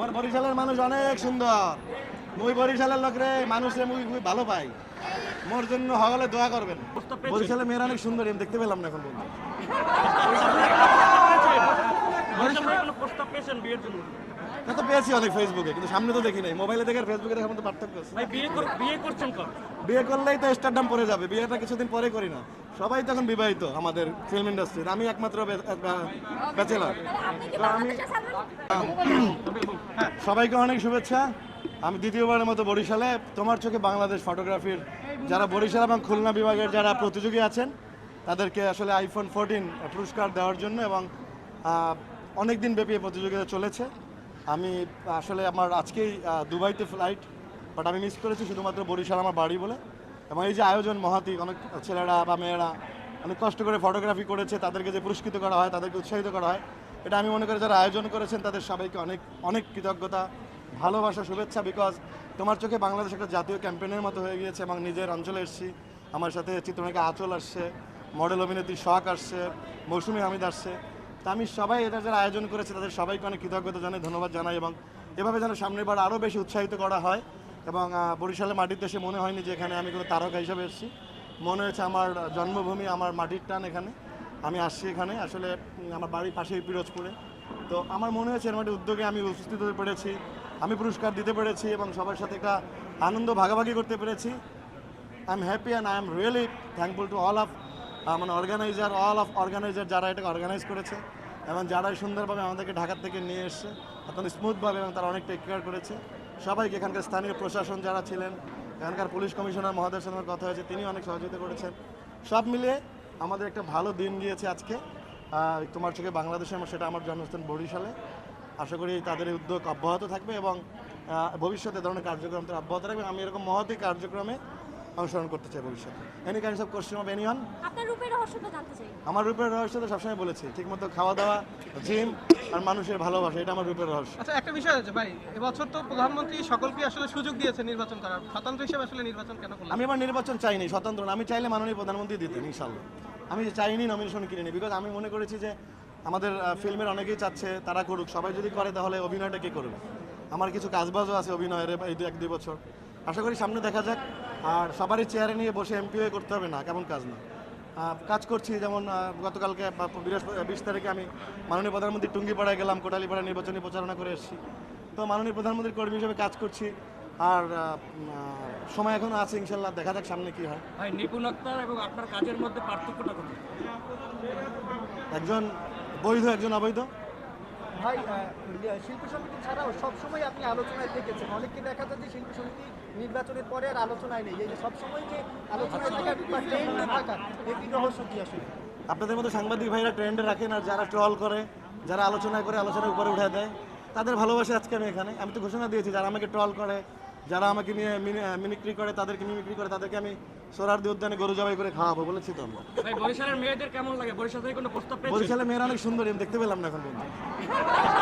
মোর বরিশালের মানুষ অনেক সুন্দর। মুই বরিশালের লোক রে মানুষে মুই খুব ভালো পাই। মোর জন্য হগলে দোয়া করবেন। বরিশালের মেয়েরা অনেক সুন্দর আমি দেখতে পেলাম না এখন পর্যন্ত বরিশালে কোনো প্রস্তাব পেয়েছেন বিয়ের জন্য? তা তো পেয়েছি অনেক ফেসবুকে কিন্তু সামনে তো দেখি নাই। মোবাইলে দেখে আর ফেসবুকে দেখার মতো পার্থক্য আছে। ভাই বিয়ে কর- বিয়ে করছেন কবে? বিয়ে করলেই তো স্টারডাম পরে যাবে। বিয়েটা কিছুদিন পরে করি না। সবাই তখন বিবাহিত আমাদের ফিল্ম ইন্ডাস্ট্রির আমি একমাত্র ব্যাচেলার আপনি কি বাংলাদেশের সাধারণ সবাইকে অনেক শুভেচ্ছা। আমি দ্বিতীয়বারের মতো বরিশালে। তোমার চোখে বাংলাদেশ ফটোগ্রাফির যারা বরিশাল এবং খুলনা বিভাগের যারা প্রতিযোগী আছেন তাদেরকে আসলে আইফোন ফোরটিন পুরস্কার দেওয়ার জন্য এবং অনেক দিন ব্যাপী এই প্রতিযোগিতা চলেছে। আমি আসলে আমার আজকেই দুবাইতে ফ্লাইট বাট আমি মিস করেছি শুধুমাত্র বরিশাল আমার বাড়ি বলে। এবং এই যে আয়োজন মহাতি, অনেক ছেলেরা বা মেয়েরা অনেক কষ্ট করে ফটোগ্রাফি করেছে, তাদেরকে যে পুরস্কৃত করা হয়, তাদেরকে উৎসাহিত করা হয়, এটা আমি মনে করি যারা আয়োজন করেছেন তাদের সবাইকে অনেক অনেক কৃতজ্ঞতা, ভালোবাসা, শুভেচ্ছা বিকজ তোমার চোখে বাংলাদেশ একটা জাতীয় ক্যাম্পেনের মতো হয়ে গিয়েছে এবং নিজের অঞ্চলে এসেছি। আমার সাথে চিত্রনায়িকা আঁচল আসছে মডেল অভিনেত্রী শখ আসছে, মৌসুমী হামিদ আসছে। তা আমি সবাই এটা যারা আয়োজন করেছে তাদের সবাইকে অনেক কৃতজ্ঞতা জানাই, ধন্যবাদ জানাই এবং এভাবে যেন সামনের বার আরও বেশি উৎসাহিত করা হয় এবং বরিশালের মাটিতে এসে মনে হয়নি যে এখানে আমি কোনো তারকা হিসাবে এসেছি। মনে হয়েছে আমার জন্মভূমি, আমার মাটির টান এখানে। আমি আসছি এখানে, আসলে আমার বাড়ির পাশেই পিরোজপুরে। তো আমার মনে হয়েছে এরকম একটা উদ্যোগে আমি উপস্থিত হতে পেরেছি, আমি পুরস্কার দিতে পেরেছি এবং সবার সাথে একটা আনন্দ ভাগাভাগি করতে পেরেছি। I am happy and I am really thankful to all of মানে অর্গানাইজার অল অফ অর্গানাইজার যারা এটাকে অর্গানাইজ করেছে এবং যারা সুন্দরভাবে আমাদেরকে ঢাকার থেকে নিয়ে এসছে অত্যন্ত স্মুথভাবে এবং তারা অনেক টেক কেয়ার করেছে, সবাইকে এখানকার স্থানীয় প্রশাসন যারা ছিলেন, এখানকার পুলিশ কমিশনার মহাদের সঙ্গে কথা হয়েছে, তিনি অনেক সহযোগিতা করেছেন। সব মিলিয়ে আমাদের একটা ভালো দিন গিয়েছে আজকে। তোমার চোখে বাংলাদেশে আমার সেটা আমার জন্মস্থান বরিশালে। আশা করি তাদের উদ্যোগ অব্যাহত থাকবে এবং ভবিষ্যতে ধরনের কার্যক্রম তারা অব্যাহত রাখবে আমি এরকম মহতী কার্যক্রমে অংশগ্রহণ করতে চাই ভবিষ্যতে। Any kinds of question of anyone আপনার রূপের রহস্যটা জানতে চাই। আমার রূপের রহস্য তো সবসময় বলেছি ঠিকমতো খাওয়া দাওয়া জিম আর মানুষের ভালোবাসা এটা আমার রূপের রহস্য। আচ্ছা একটা বিষয় আছে ভাই এবছর তো প্রধানমন্ত্রী সকলকে আসলে সুযোগ দিয়েছে নির্বাচন করার। স্বতন্ত্র হিসেবে আসলে নির্বাচন কেন করলেন? আমি আমার নির্বাচন চাইনি স্বতন্ত্র না। আমি চাইলে মাননীয় প্রধানমন্ত্রী দিতেন ইনশাল্লাহ আমি চাইনি নমিনেশন কিনে বিকজ আমি মনে করেছি যে আমাদের ফিল্মের অনেকেই চাচ্ছে তারা করুক। সবাই যদি করে তাহলে অভিনয়টা কে করবে? আমার কিছু কাজবাজও আছে অভিনয়ের এই দু এক দুই বছর। আশা করি সামনে দেখা যাক। আর সবারই চেয়ারে নিয়ে বসে এমপি হয়ে করতে হবে না কেমন কাজ না। কাজ করছি যেমন গতকালকে বৃহস্পতি বিশ তারিখে আমি মাননীয় প্রধানমন্ত্রী টুঙ্গিপাড়ায় গেলাম কোটালীপাড়ায় নির্বাচনী প্রচারণা করে এসেছি। তো মাননীয় প্রধানমন্ত্রীর কর্মী হিসেবে কাজ করছি। আর সময় এখন আছে ইনশাল্লাহ দেখা যাক সামনে কি হয়। ভাই নিপুণতা এবং আপনার কাজের মধ্যে পার্থক্যটা কোথায়? একজন বৈধ একজন অবৈধ? ভাই শিল্পী সমিতি ছাড়াও সবসময় আপনি আলোচনায় থেকেছেন অনেককে দেখা যায় যে শিল্পী সমিতি নির্বাচনের পরে আর আলোচনায় নেই। এই যে সবসময় যে আলোচনায় থাকার বা ট্রেন্ডে থাকার এটি রহস্য কি আসলে? আপনাদের মতো সাংবাদিক ভাইরা ট্রেন্ডে রাখেন আর যারা ট্রল করে যারা আলোচনা করে আলোচনার উপরে উঠে দেয় তাদের ভালোবাসে আজকে আমি এখানে। আমি তো ঘোষণা দিয়েছি যারা আমাকে ট্রল করে যারা আমাকে নিয়ে মিমিক্রি করে তাদেরকে মিমিক্রি করে তাদেরকে আমি সোরারদি উদ্যানে গরু জবাই করে খাওয়াবো বলেছি তো আমরা। বরিশালের মেয়েদের কেমন লাগে? বরিশাল থেকে কোনো প্রস্তাব বরিশালের মেয়েরা অনেক সুন্দর আমি দেখতে পেলাম না এখন পর্যন্ত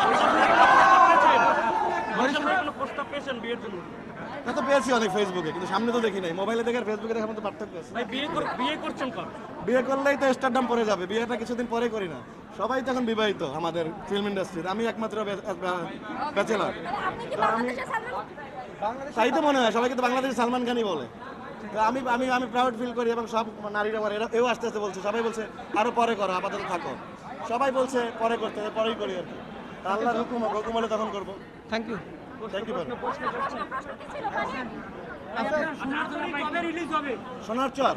বরিশাল থেকে কোনো প্রস্তাব পেয়েছেন বিয়ের জন্য। তা তো পেয়েছি অনেক ফেসবুকে কিন্তু সামনে তো দেখি নাই। মোবাইলে দেখে আর ফেসবুকে দেখার মতো পার্থক্য আছে। ভাই বিয়ে কর- বিয়ে করছেন কবে? বিয়ে করলেই তো স্টারডাম পরে যাবে। বিয়েটা কিছুদিন পরে করি না। সবাই তখন বিবাহিত আমাদের ফিল্ম ইন্ডাস্ট্রির আমি একমাত্র ব্যাচেলার বাংলাদেশের তাই তো মনে হয় সবাইকে তো বাংলাদেশে সালমান খানই বলে। তো আমি আমি আমি প্রাউড ফিল করি এবং সব নারীরা আমার এরা এও আস্তে আস্তে বলছে সবাই বলছে আরও পরে করো আপাতত থাকো। সবাই বলছে পরে করতে পরেই করি আর কি। তা আল্লাহর হুকুম হুকুম হলে তখন করব। থ্যাংক ইউ সোনার চর।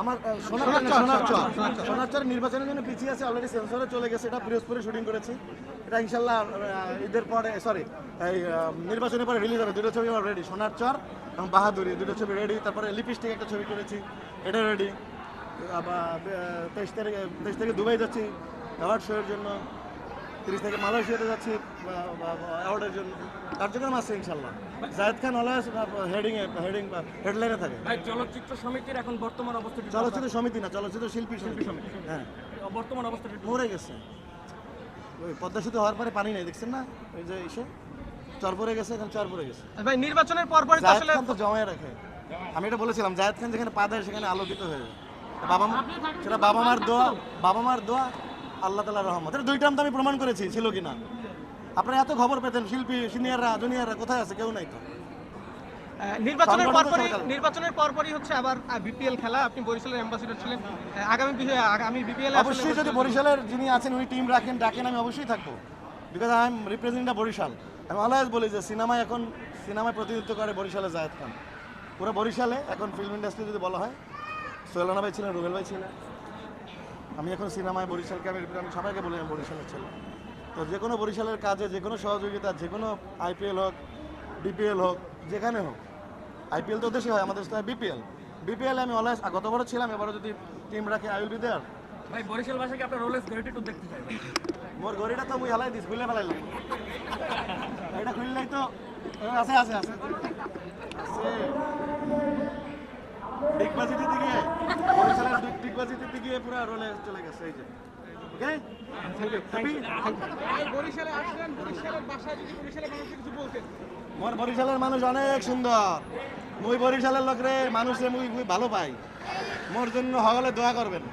আমার সোনার চর সোনার চর। সোনার চর। নির্বাচনের জন্য পিছিয়ে আছে অলরেডি সেন্সরে চলে গেছে এটা পিরোজপুরে শুটিং করেছি। এটা ইনশাল্লাহ ঈদের পরে সরি এই নির্বাচনের পরে রিলিজ হবে দুটো ছবি আমার রেডি সোনার চর এবং বাহাদুরি দুটো ছবি রেডি তারপরে লিপস্টিক একটা ছবি করেছি এটা রেডি তেইশ তারিখে তেইশ তারিখে দুবাই যাচ্ছি অ্যাওয়ার্ড শোয়ের জন্য। তিরিশ থেকে মালয়েশিয়াতে যাচ্ছি অ্যাওয়ার্ডের জন্য। কার্যক্রম আছে ইনশাল্লাহ। জায়েদ খান অলওয়েজ হেডিংয়ে হেডিং বা হেডলাইনে থাকে। ভাই চলচ্চিত্র সমিতির এখন বর্তমান অবস্থাটি চলচ্চিত্র সমিতি না চলচ্চিত্র শিল্পী শিল্পী সমিতি। হ্যাঁ। বর্তমান অবস্থাটি একটু- মরে গেছে। ওই পদ্মা সেতু হওয়ার পরে পানি নেই দেখছেন না? ওই যে ইসে চর পরে গেছে এখন চর পরে গেছে। ভাই নির্বাচনের পর জায়েদ আসলে তো জমায় রাখে। আমি এটা বলেছিলাম জায়েদ খান যেখানে পা দেয় সেখানে আলোকিত হয়ে যায়। বাবা মা সেটা বাবা মার দোয়া বাবা মার দোয়া আল্লাহ তালার রহমত। এটা দুইটা আমি প্রমাণ করেছি ছিল কি না আপনারা এত খবর পেতেন শিল্পী সিনিয়ররা জুনিয়ররা কোথায় আছে কেউ নাই তো। নির্বাচনের পরপরই নির্বাচনের পরপরই হচ্ছে আবার বিপিএল খেলা। আপনি বরিশালের অ্যাম্বাসিডর ছিলেন। আগামী আগামী বিপিএল অবশ্যই যদি বরিশালের যিনি আছেন উনি টিম রাখেন ডাকেন আমি অবশ্যই থাকব। Because I am represent Barishal. আমি অলওয়েজ বলি যে সিনেমায় এখন সিনেমায় প্রতিনিধিত্ব করে বরিশালে জায়েদ খান। পুরো বরিশালে এখন ফিল্ম ইন্ডাস্ট্রি যদি বলা হয় সোহেলানা ভাই ছিলেন রুবেল ভাই ছিলেন। আমি এখন সিনেমায় বরিশালকে আমি আমি সবাইকে বলি আমি বরিশালের ছেলে। তো যে কোনো বরিশালের কাজে যে কোনো সহযোগিতা যে কোনো আইপিএল হোক বিপিএল হোক যেখানে হোক আইপিএল তো দেশে হয় আমাদের দেশে বিপিএল বিপিএল আমি অলওয়েজ গতবারও ছিলাম এবারও যদি টিম রাখে আই উইল বি দেয়ার ভাই বরিশাল ভাষাকে আপনার রোলেস ঘড়িটি একটু দেখতে চাই মোর ঘড়িটা তো মুই হালাই দিস খুলে ফেলাইলাম। এটা খুললেই তো আছে আছে। আছে। বরিশালের রোলে চলে গেছে, এই যে। মানুষ অনেক সুন্দর। মুই বরিশালের লোক রে, মানুষে মুই মুই ভালো পাই। মোর জন্য হগলে দোয়া করবেন।